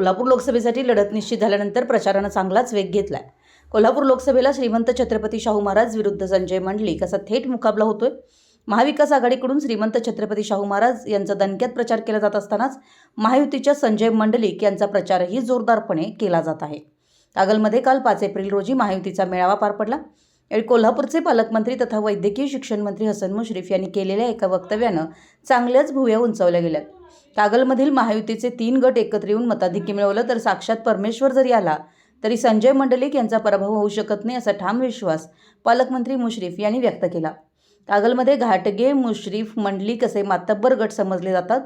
कोल्हापूर लोकसभेसाठी लढत निश्चित झाल्यानंतर प्रचारानं चांगलाच वेग घेतलाय. कोल्हापूर लोकसभेला श्रीमंत छत्रपती शाहू महाराज विरुद्ध संजय मंडलिक असा थेट मुकाबला होतोय. महाविकास आघाडीकडून श्रीमंत छत्रपती शाहू महाराज यांचा दणक्यात प्रचार केला जात असतानाच महायुतीच्या संजय मंडलिक यांचा प्रचारही जोरदारपणे केला जात आहे. कागलमध्ये काल पाच एप्रिल रोजी महायुतीचा मेळावा पार पडला. यावेळी कोल्हापूरचे पालकमंत्री तथा वैद्यकीय शिक्षण मंत्री हसन मुश्रीफ यांनी केलेल्या एका वक्तव्यानं चांगल्याच भुव्या उंचावल्या गेल्यात. कागलमधील महायुतीचे तीन गट एकत्र येऊन मताधिक्य मिळवलं तर साक्षात परमेश्वर जरी आला तरी संजय मंडलिक यांचा पराभव होऊ शकत नाही असा ठाम विश्वास पालकमंत्री मुश्रीफ यांनी व्यक्त केला. कागलमध्ये घाटगे मुश्रीफ मंडलिक असे मातब्बर गट समजले जातात.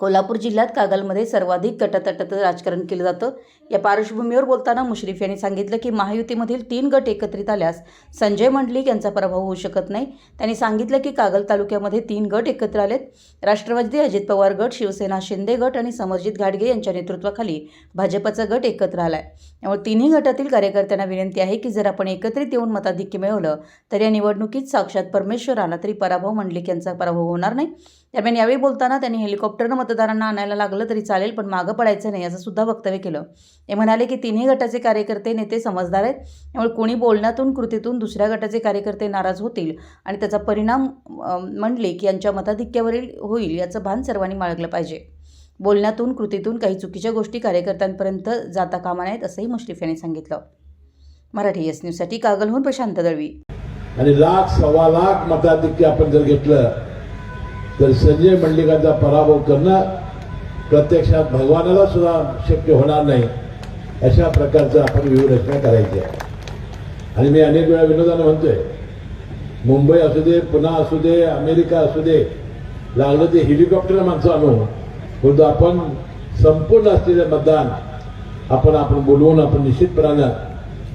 कोल्हापूर जिल्ह्यात कागलमध्ये सर्वाधिक गटातटाचं राजकारण केलं जातं. या पार्श्वभूमीवर बोलताना मुश्रीफ यांनी सांगितलं की महायुतीमधील तीन गट एकत्रित आल्यास संजय मंडलिक यांचा पराभव होऊ शकत नाही. त्यांनी सांगितलं की कागल तालुक्यामध्ये तीन गट एकत्र आलेत. राष्ट्रवादी अजित पवार गट शिवसेना शिंदे गट आणि समरजित घाटगे यांच्या नेतृत्वाखाली भाजपचा गट एकत्र आलाय. त्यामुळे तिन्ही गटातील कार्यकर्त्यांना विनंती आहे की जर आपण एकत्रित येऊन मताधिक्य मिळवलं तर या निवडणुकीत साक्षात परमेश्वर आला तरी पराभव मंडलिक यांचा पराभव होणार नाही. दरम्यान यावेळी बोलताना त्यांनी हेलिकॉप्टरनं मतदारांना आणायला लागलं तरी चालेल पण मागं पडायचं नाही असं सुद्धा वक्तव्य केलं. ते म्हणाले की तिन्ही गटाचे कार्यकर्ते नेते समजदार आहेत त्यामुळे कोणी बोलण्यातून कृतीतून दुसऱ्या गटाचे कार्यकर्ते नाराज होतील आणि त्याचा परिणाम म्हणले की यांच्या मताधिक्यावरील होईल याचं भान सर्वांनी बाळगलं पाहिजे. बोलण्यातून कृतीतून काही चुकीच्या गोष्टी कार्यकर्त्यांपर्यंत जाता कामा नाहीत असंही मुश्रीफ यांनी सांगितलं. मराठी एस न्यूजसाठी कागलहून प्रशांत दळवी. आणि लाख सव्वा लाख मताधिक्य आपण जर घेतलं तर संजय मंडलिकांचा पराभव करणं प्रत्यक्षात भगवानाला सुद्धा शक्य होणार नाही अशा प्रकारचं आपण व्यूहरचना करायची आहे. आणि मी अनेक वेळा विनोदानं म्हणतोय मुंबई असू दे पुन्हा असू दे अमेरिका असू दे लागलं ते हेलिकॉप्टर माणसं आणू परंतु आपण संपूर्ण असलेलं मतदान आपण आपण बोलवून आपण निश्चितपणानं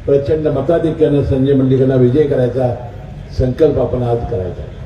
प्रचंड मताधिक्यानं संजय मंडलिकांना विजय करायचा संकल्प आपण आज करायचा आहे.